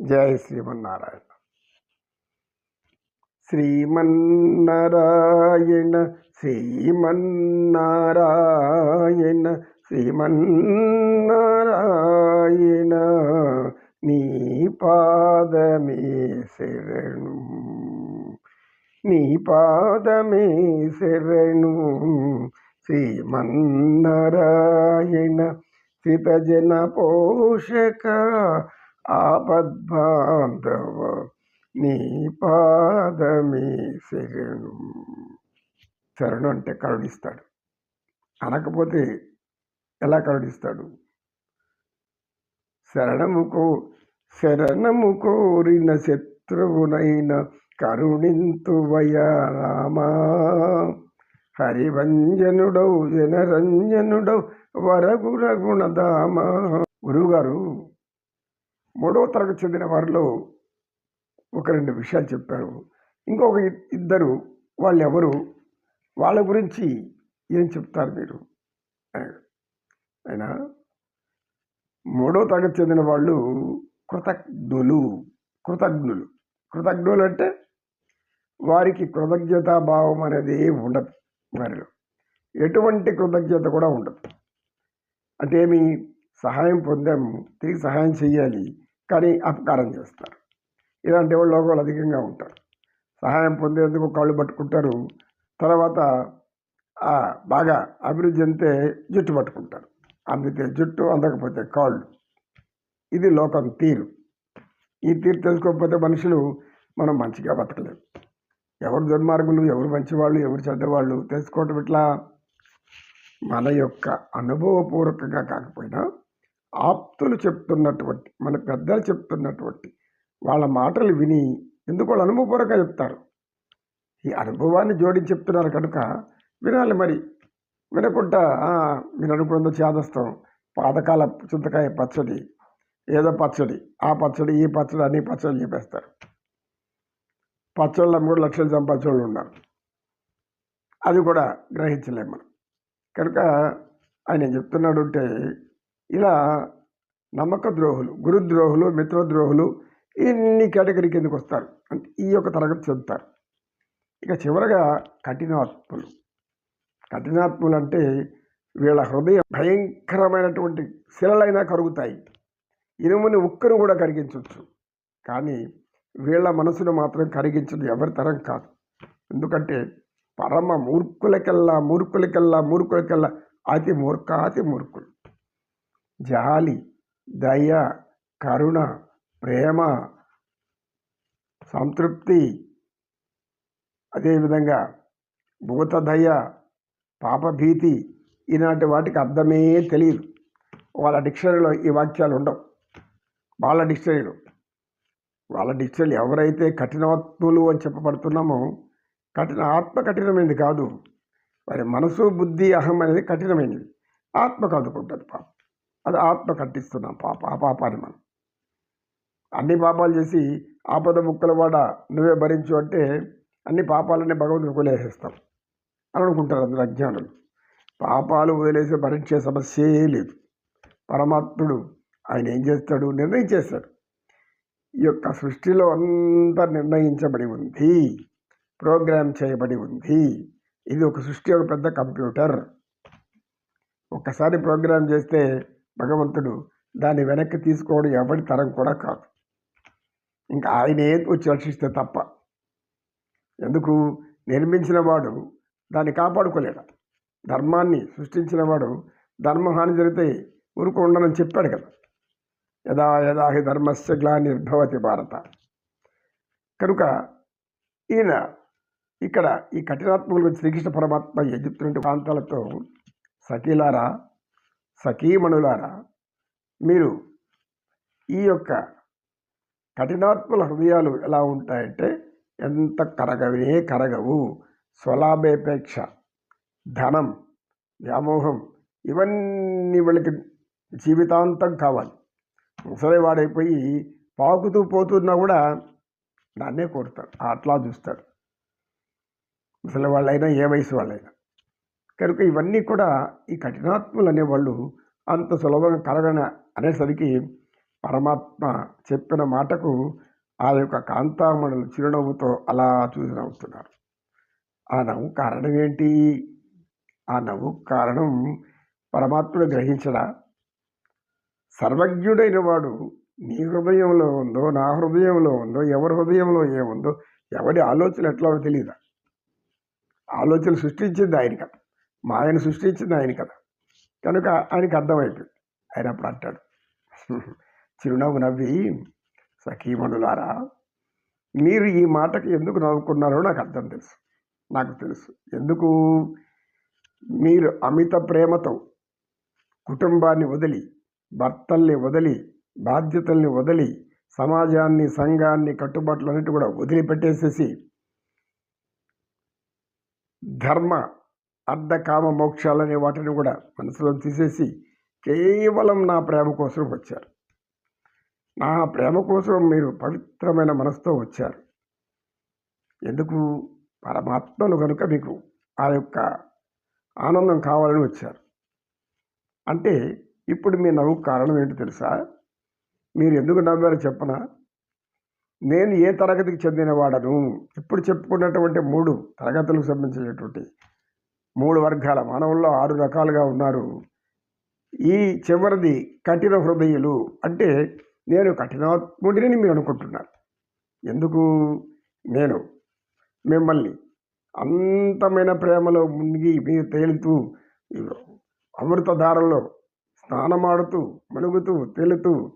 జయ శ్రీమన్నారాయణ శ్రీమన్నారాయణ శ్రీమన్నారాయణ శ్రీమన్నారాయణ నీ పాదమే శరణు నీ పాదమే శరణు శ్రీమన్నారాయణ స్థితజన పోషక ఆపద్బాంధవ నీ పాదమే శరణు. శరణు అంటే కరుణిస్తాడు. అనకపోతే ఎలా కరుణిస్తాడు? శరణముకో శరణము కోరిన శత్రువునైన కరుణింతువయా రామా. హరివంజనుడౌ జనరంజనుడౌ వరగు గుణధామా గురువుగారు మూడవ తరగతి చెందిన వారిలో ఒక రెండు విషయాలు చెప్పారు. ఇంకొక ఇద్దరు వాళ్ళు ఎవరు వాళ్ళ గురించి ఏం చెప్తారు మీరు? అయినా ఆయన మూడో తరగతి చెందిన వాళ్ళు కృతజ్ఞులు కృతజ్ఞులు. కృతజ్ఞులు అంటే వారికి కృతజ్ఞతాభావం అనేది ఉండదు వారిలో. ఎటువంటి కృతజ్ఞత కూడా ఉండదు. అంటే ఏమి? సహాయం పొందాము తిరిగి సహాయం చేయాలి. కానీ అపకారం చేస్తారు. ఇలాంటి వాళ్ళు లోకాలు అధికంగా ఉంటారు. సహాయం పొందేందుకు కాళ్ళు పట్టుకుంటారు. తర్వాత బాగా అభివృద్ధి అంతే జుట్టు పట్టుకుంటారు. అందితే జుట్టు అందకపోతే కాళ్ళు. ఇది లోకం తీరు. ఈ తీరు తెలుసుకోకపోతే మనుషులు మనం మంచిగా బతకలేము ఎవరు దుర్మార్గులు ఎవరు మంచివాళ్ళు ఎవరు చెడ్డవాళ్ళు తెలుసుకోవటం ఇట్లా మన యొక్క అనుభవపూర్వకంగా కాకపోయినా ఆప్తులు చెప్తున్నటువంటి మన పెద్దలు చెప్తున్నటువంటి వాళ్ళ మాటలు విని ఎందుకు వాళ్ళు అనుభవపూర్వకంగా చెప్తారు? ఈ అనుభవాన్ని జోడించి చెప్తున్నారు కనుక వినాలి మరి. వినకుండా "ఆ, మీరు అనుకున్నది చేదస్తాం. పాతకాల చింతకాయ పచ్చడి ఏదో పచ్చడి ఆ పచ్చడి ఈ పచ్చడి అన్ని పచ్చళ్ళు చెప్పేస్తారు. పచ్చళ్ళ మూడు లక్షలు సంపాదించే వాళ్ళు ఉన్నారు. అది కూడా గ్రహించలేము మనం. కనుక ఆయన చెప్తున్నాడు అంటే ఇలా నమ్మక ద్రోహులు గురుద్రోహులు మిత్రద్రోహులు ఇన్ని కేటగిరీ కిందకు వస్తారు. అంటే ఈ యొక్క తరగతి చెబుతారు. ఇక చివరగా కఠినాత్ములు. కఠినాత్ములు అంటే వీళ్ళ హృదయం భయంకరమైనటువంటి శిలలైనా కరుగుతాయి. ఇనుముని ఉక్కను కూడా కరిగించవచ్చు కానీ వీళ్ళ మనసును మాత్రం కరిగించడం ఎవరి తరం కాదు. ఎందుకంటే పరమ మూర్ఖులకెల్లా మూర్ఖులకెల్లా మూర్ఖులకెల్లా అతి మూర్ఖ అతి మూర్ఖులు. జాలి దయ కరుణ ప్రేమ సంతృప్తి అదేవిధంగా భూతదయ పాపభీతి ఇలాంటి వాటికి అర్థమే తెలియదు. వాళ్ళ డిక్షనరీలో ఈ వాక్యాలు ఉండవు. వాళ్ళ డిక్షనరీలో. వాళ్ళ డిక్షనరీ ఎవరైతే కఠినాత్ములు అని చెప్పబడుతున్నామో కఠిన ఆత్మ కఠినమైనది కాదు. వారి మనసు బుద్ధి అహం అనేది కఠినమైనది. ఆత్మ కాదుకుంటుంది పాప. అది ఆత్మ కట్టిస్తున్నాం పాప ఆ పాపాన్ని మనం. అన్ని పాపాలు చేసి ఆపద ముక్కల వాడ నువ్వే భరించు అంటే అన్ని పాపాలన్నీ భగవంతుని వదిలేసేస్తాం అని అనుకుంటారు అందరు అజ్ఞానులు. పాపాలు వదిలేసి భరించే సమస్యే లేదు. పరమాత్ముడు ఆయన ఏం చేస్తాడు? నిర్ణయం చేస్తాడు. ఈ యొక్క సృష్టిలో అంతా నిర్ణయించబడి ఉంది. ప్రోగ్రామ్ చేయబడి ఉంది. ఇది ఒక సృష్టి ఒక పెద్ద కంప్యూటర్. ఒక్కసారి ప్రోగ్రామ్ చేస్తే భగవంతుడు దాన్ని వెనక్కి తీసుకోవడం ఎవరి తరం కూడా కాదు. ఇంకా ఆయనే వచ్చి రక్షిస్తే తప్ప ఎందుకు? నిర్మించిన వాడు దాన్ని కాపాడుకోలేడు. ధర్మాన్ని సృష్టించిన వాడు ధర్మహాని జరిగితే ఊరుకు ఉండనని చెప్పాడు కదా. యదా యదా హి ధర్మస్య గ్లానిర్భవతి భారత. కనుక ఈయన ఇక్కడ ఈ కఠినాత్మకులు శ్రీకృష్ణ పరమాత్మ ఏం చెప్తున్నటువంటి ప్రాంతాలతో సఖీలారా సఖీమణులారా మీరు ఈ యొక్క కఠినాత్మల హృదయాలు ఎలా ఉంటాయంటే ఎంత కరగవే కరగవు. స్వలాభేపేక్ష ధనం వ్యామోహం ఇవన్నీ వీళ్ళకి జీవితాంతం కావాలి. ముసలివాడైపోయి పాకుతూ పోతున్నా కూడా దాన్నే కోరుతారు అట్లా చూస్తారు ముసలి వాళ్ళైనా ఏ వయసు వాళ్ళైనా. కనుక ఇవన్నీ కూడా ఈ కఠినాత్ములు అనేవాళ్ళు అంత సులభంగా కలగన అనేసరికి పరమాత్మ చెప్పిన మాటకు ఆ యొక్క కాంతామణులు చిరునవ్వుతో అలా చూసి నవ్వుతున్నారు. ఆ నవ్వు కారణం ఏంటి? ఆ నవ్వు కారణం పరమాత్ముడు గ్రహించడా? సర్వజ్ఞుడైన వాడు నీ హృదయంలో ఉందో నా హృదయంలో ఉందో ఎవరి హృదయంలో ఏముందో ఎవరి ఆలోచన ఎట్లా తెలియదా ఆలోచన సృష్టించింది ఆయన కదా మా ఆయన సృష్టించింది ఆయన కదా కనుక ఆయనకి అర్థమైపోయింది. ఆయన అప్పుడు అంటాడు చిరునవ్వు నవ్వి సఖీమణులారా మీరు ఈ మాటకి ఎందుకు నవ్వుకున్నారో నాకు అర్థం తెలుసు. నాకు తెలుసు. ఎందుకు? మీరు అమిత ప్రేమతో కుటుంబాన్ని వదిలి భర్తల్ని వదిలి బాధ్యతల్ని వదిలి సమాజాన్ని సంఘాన్ని కట్టుబాట్లన్నిటి కూడా వదిలిపెట్టేసేసి ధర్మ అర్ధ కామ మోక్షాలనే వాటిని కూడా మనసులో తీసేసి కేవలం నా ప్రేమ కోసం వచ్చారు. నా ప్రేమ కోసం మీరు పవిత్రమైన మనసుతో వచ్చారు. ఎందుకు? పరమాత్మను కనుక మీకు ఆ యొక్క ఆనందం కావాలని వచ్చారు. అంటే ఇప్పుడు మీ నవ్వు కారణం ఏంటి తెలుసా? మీరు ఎందుకు నవ్వారో చెప్పనా? నేను ఏ తరగతికి చెందినవాడను? ఇప్పుడు చెప్పుకున్నటువంటి మూడు తరగతులకు సంబంధించినటువంటి మూడు వర్గాల మానవుల్లో ఆరు రకాలుగా ఉన్నారు. ఈ చివరిది కఠిన హృదయులు అంటే నేను కఠినాత్ముడిని మీరు అనుకుంటున్నారు. ఎందుకు? నేను మిమ్మల్ని అంతమైన ప్రేమలో మునిగి మీరు తేలుతూ అమృతధారలో స్నానమాడుతూ మునుగుతూ తేలుతూ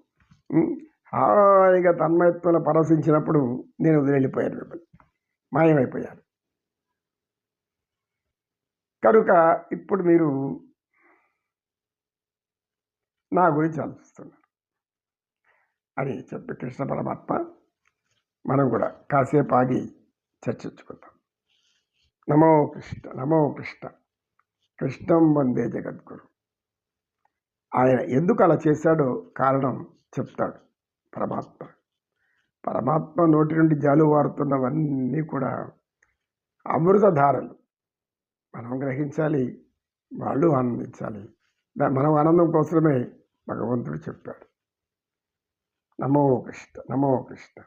హాయిగా తన్మయత్వంలో పరవశించినప్పుడు నేను వదిలిపోయాను మిమ్మల్ని. మాయమైపోయాను. కనుక ఇప్పుడు మీరు నా గురించి ఆలోచిస్తున్నారు. అని చెప్పి కృష్ణ పరమాత్మ మనం కూడా కాసేపు ఆగి చర్చించుకుందాం. నమో కృష్ణ నమో కృష్ణ. కృష్ణం వందే జగద్గురు. ఆయన ఎందుకు అలా చేశాడో కారణం చెప్తాడు పరమాత్మ. పరమాత్మ నోటి నుండి జాలు వారుతున్నవన్నీ కూడా అమృతధారలు. మనం గ్రహించాలి వాళ్ళు ఆనందించాలి. దా- మనం ఆనందం కోసమే భగవంతుడు చెప్పాడు. నమో కృష్ణ నమో కృష్ణ.